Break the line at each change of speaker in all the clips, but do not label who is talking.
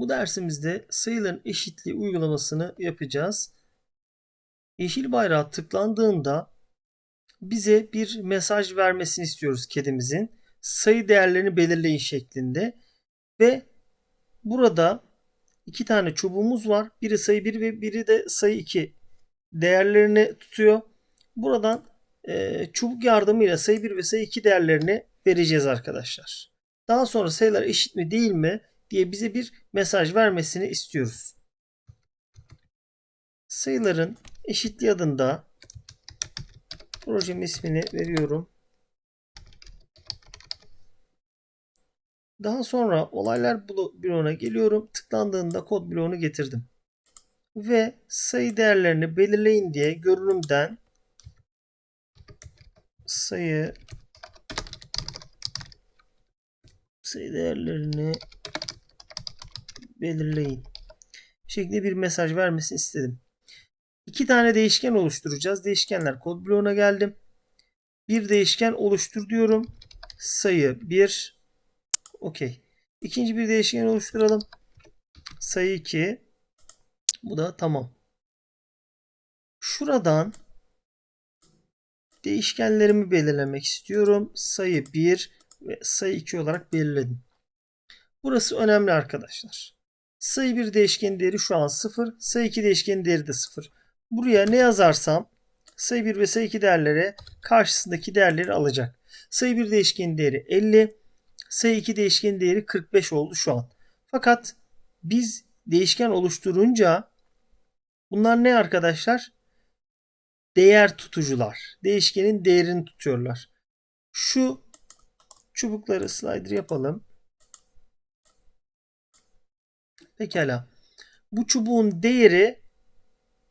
Bu dersimizde sayıların eşitliği uygulamasını yapacağız. Yeşil bayrağı tıklandığında bize bir mesaj vermesini istiyoruz kedimizin. Sayı değerlerini belirleyin şeklinde. Ve burada iki tane çubuğumuz var. Biri sayı 1 ve biri de sayı 2 değerlerini tutuyor. Buradan e, çubuk yardımıyla sayı 1 ve sayı 2 değerlerini vereceğiz arkadaşlar. Daha sonra sayılar eşit mi değil mi diye bize bir mesaj vermesini istiyoruz. Sayıların eşitliği adında projem ismini veriyorum. Daha sonra olaylar bloğuna geliyorum. Tıklandığında kod bloğunu getirdim. Ve sayı değerlerini belirleyin diye görünümden sayı sayı değerlerini belirleyin şeklinde bir mesaj vermesini istedim. İki tane değişken oluşturacağız. Değişkenler kod bloğuna geldim. Bir değişken oluştur diyorum. Sayı 1 okey. İkinci bir değişken oluşturalım. Sayı 2 bu da tamam. Şuradan değişkenlerimi belirlemek istiyorum. Sayı 1 ve sayı 2 olarak belirledim. Burası önemli arkadaşlar. Sayı 1 değişken değeri şu an 0. Sayı 2 değişken değeri de 0. Buraya ne yazarsam sayı 1 ve sayı 2 değerleri karşısındaki değerleri alacak. Sayı 1 değişken değeri 50. Sayı 2 değişken değeri 45 oldu şu an. Fakat biz değişken oluşturunca bunlar ne arkadaşlar? Değer tutucular. Değişkenin değerini tutuyorlar. Şu çubukları slider yapalım. Pekala. Bu çubuğun değeri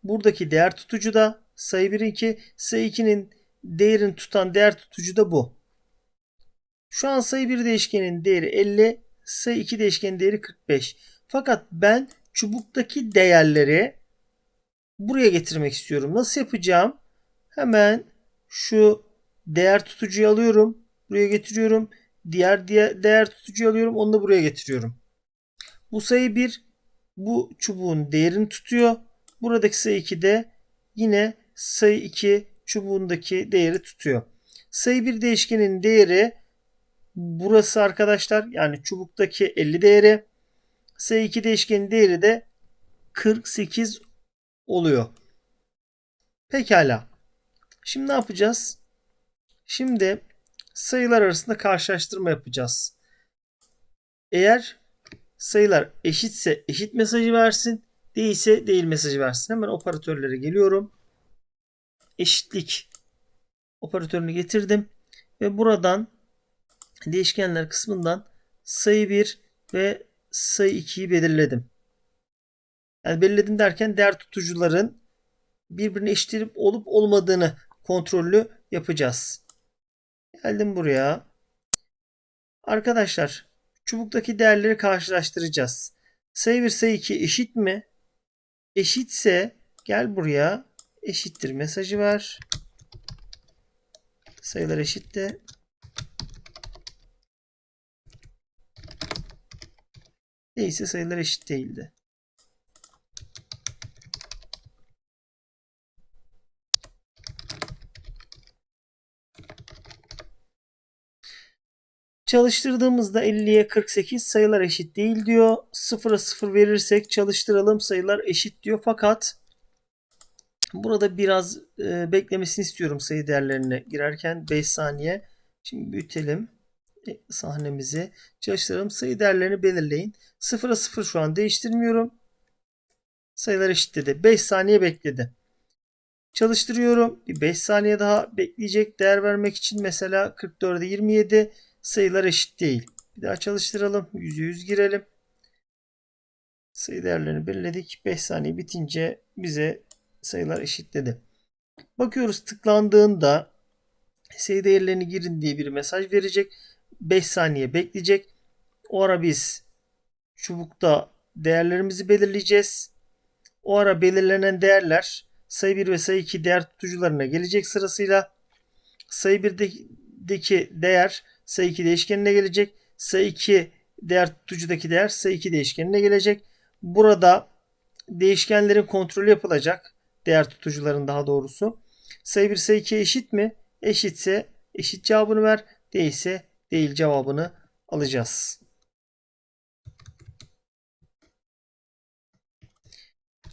buradaki değer tutucu da sayı 1 2 sayı 2'nin değerini tutan değer tutucu da bu. Şu an sayı 1 değişkenin değeri 50, sayı 2 değişkenin değeri 45. Fakat ben çubuktaki değerleri buraya getirmek istiyorum. Nasıl yapacağım? Hemen şu değer tutucuyu alıyorum. Buraya getiriyorum. Diğer, diğer değer tutucuyu alıyorum. Onu da buraya getiriyorum. Bu sayı 1 bu çubuğun değerini tutuyor. Buradaki sayı 2 de yine sayı 2 çubuğundaki değeri tutuyor. Sayı 1 değişkenin değeri burası arkadaşlar. Yani çubuktaki 50 değeri. Sayı 2 değişkenin değeri de 48 oluyor. Pekala. Şimdi ne yapacağız? Şimdi sayılar arasında karşılaştırma yapacağız. Eğer sayılar eşitse eşit mesajı versin. Değilse değil mesajı versin. Hemen operatörlere geliyorum. Eşitlik operatörünü getirdim. Ve buradan değişkenler kısmından sayı 1 ve sayı 2'yi belirledim. Yani belirledim derken değer tutucuların birbirine eşitlenip olup olmadığını kontrollü yapacağız. Geldim buraya. Arkadaşlar çubuktaki değerleri karşılaştıracağız. Sayı 1 sayı 2 eşit mi? Eşitse gel buraya eşittir mesajı ver. Sayılar eşitti. Değilse sayılar eşit değildi. Çalıştırdığımızda 50'ye 48 sayılar eşit değil diyor. 0'a 0 verirsek çalıştıralım sayılar eşit diyor. Fakat burada biraz e, beklemesini istiyorum sayı değerlerine girerken 5 saniye. Şimdi büyütelim e, sahnemizi. Çalıştıralım sayı değerlerini belirleyin. 0'a 0 şu an değiştirmiyorum. Sayılar eşit dedi. 5 saniye bekledi. Çalıştırıyorum. Bir 5 saniye daha bekleyecek değer vermek için mesela 44'e 27 sayılar eşit değil. Bir daha çalıştıralım. Yüzde yüz girelim. Sayı değerlerini belirledik. 5 saniye bitince bize sayılar eşitledi. Bakıyoruz tıklandığında sayı değerlerini girin diye bir mesaj verecek. 5 saniye bekleyecek. O ara biz çubukta değerlerimizi belirleyeceğiz. O ara belirlenen değerler sayı 1 ve sayı 2 değer tutucularına gelecek sırasıyla. Sayı 1'deki değer sayı 2 değişkenine gelecek. Sayı 2 değer tutucudaki değer S2 değişkenine gelecek. Burada değişkenlerin kontrolü yapılacak. Değer tutucuların daha doğrusu. Sayı 1 sayı 2'ye eşit mi? Eşitse eşit cevabını ver. Değilse değil cevabını alacağız.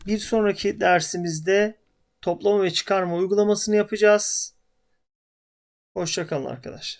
Bir sonraki dersimizde toplama ve çıkarma uygulamasını yapacağız. Hoşçakalın arkadaşlar.